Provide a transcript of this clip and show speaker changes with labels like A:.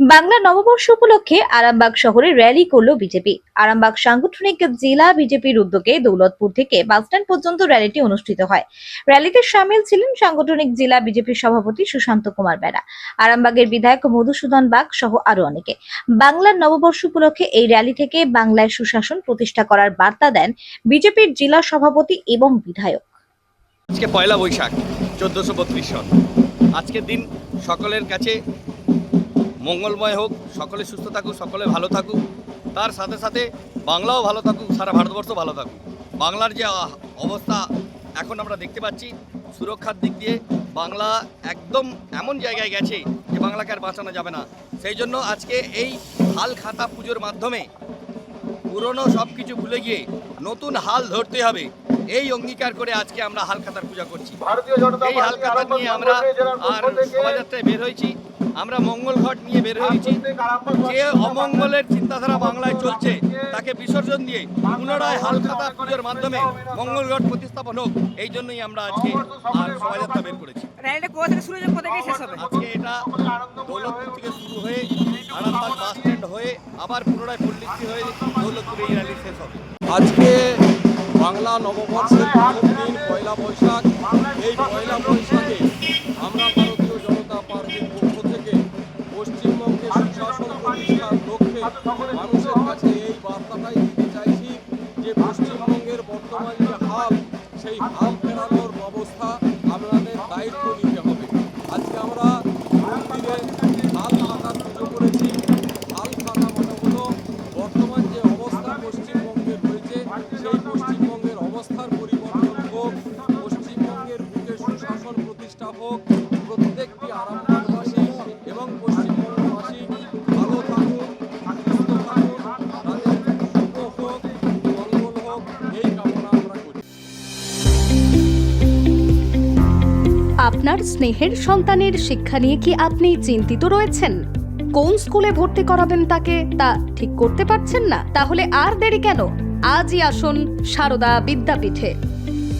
A: বাংলা নববর্ষ উপলক্ষে আরামবাগ শহরে র্যালি করল বিজেপি। আরামবাগ সাংগঠনিক জেলা বিজেপির উদ্যোগে দৌলতপুর থেকে বাসস্ট্যান্ড পর্যন্ত র্যালিটি অনুষ্ঠিত হয়। র্যালিতে সামিল ছিলেন সাংগঠনিক জেলা বিজেপির সভাপতি সুশান্ত কুমার বেড়া আরামবাগের বিধায়ক মধুসূদন বাগ সহ আরও অনেকে। বাংলার নববর্ষ উপলক্ষে এই র্যালি থেকে বাংলায় সুশাসন প্রতিষ্ঠা করার বার্তা দেন বিজেপির জেলা সভাপতি এবং বিধায়ক।
B: আজকে পয়লা বৈশাখ, চোদ্দোশো বত্রিশ সন। আজকের দিন সকলের কাছে মঙ্গলময় হোক, সকলে সুস্থ থাকুক, সকলে ভালো থাকুক। তার সাথে সাথে বাংলাও ভালো থাকুক, সারা ভারতবর্ষ ভালো থাকুক। বাংলার যে অবস্থা, এখন আমরা দেখতে পাচ্ছি, সুরক্ষার দিক দিয়ে বাংলা একদম এমন জায়গায় গেছে যে বাংলাকে আর বাঁচানো যাবে না। সেই জন্য আজকে এই হাল খাতা পুজোর মাধ্যমে পুরনো সব কিছু ভুলে গিয়ে নতুন হাল ধরতে হবে। এই অঙ্গীকার করে আজকে আমরা হালখাতার পূজা করছি। এই হালখাতা নিয়ে আমরা আর শোভাযাত্রায় বের হয়েছি। আমরা মঙ্গল ঘট নিয়ে বের হয়েছি। যে অমঙ্গলের চিন্তাধারা বাংলায় চলছে তাকে বিসর্জন দিয়ে পুনরায় হালখাতা পুজোর মাধ্যমে মঙ্গল ঘট প্রতিস্থাপন হোক এই জন্যই আমরা আজকে আর শোভাযাত্রা বের করেছি।
C: র্যালিটা কোথা থেকে শুরু হয়েছে কোথা থেকে শেষ হবে?
B: আজকে এটা দৌলতপুর থেকে শুরু হয়ে আরামবাগ বাস স্ট্যান্ড হয়ে আবার পুনরায় পল্লিশ্রী হয়ে দৌলতপুরে এই র্যালি শেষ হবে।
D: আজকে বাংলা নববর্ষের প্রথম দিন, পয়লা বৈশাখ। এই পয়লা বৈশাখে আমরা ভারতীয় জনতা পার্টির পক্ষ থেকে পশ্চিমবঙ্গে সুশাসন প্রতিষ্ঠার লক্ষ্যে মানুষের কাছে এই বার্তাটাই দিতে চাইছি যে পশ্চিমবঙ্গের বর্তমান যে হাল, সেই হাল ফেরানোর ব্যবস্থা
E: আপনার স্নেহের সন্তানের শিক্ষা নিয়ে কি আপনি চিন্তিত রয়েছেন? কোন স্কুলে ভর্তি করাবেন তাকে, তা ঠিক করতে পারছেন না? তাহলে আর দেরি কেন? আজই আসুন সারদা বিদ্যাপীঠে।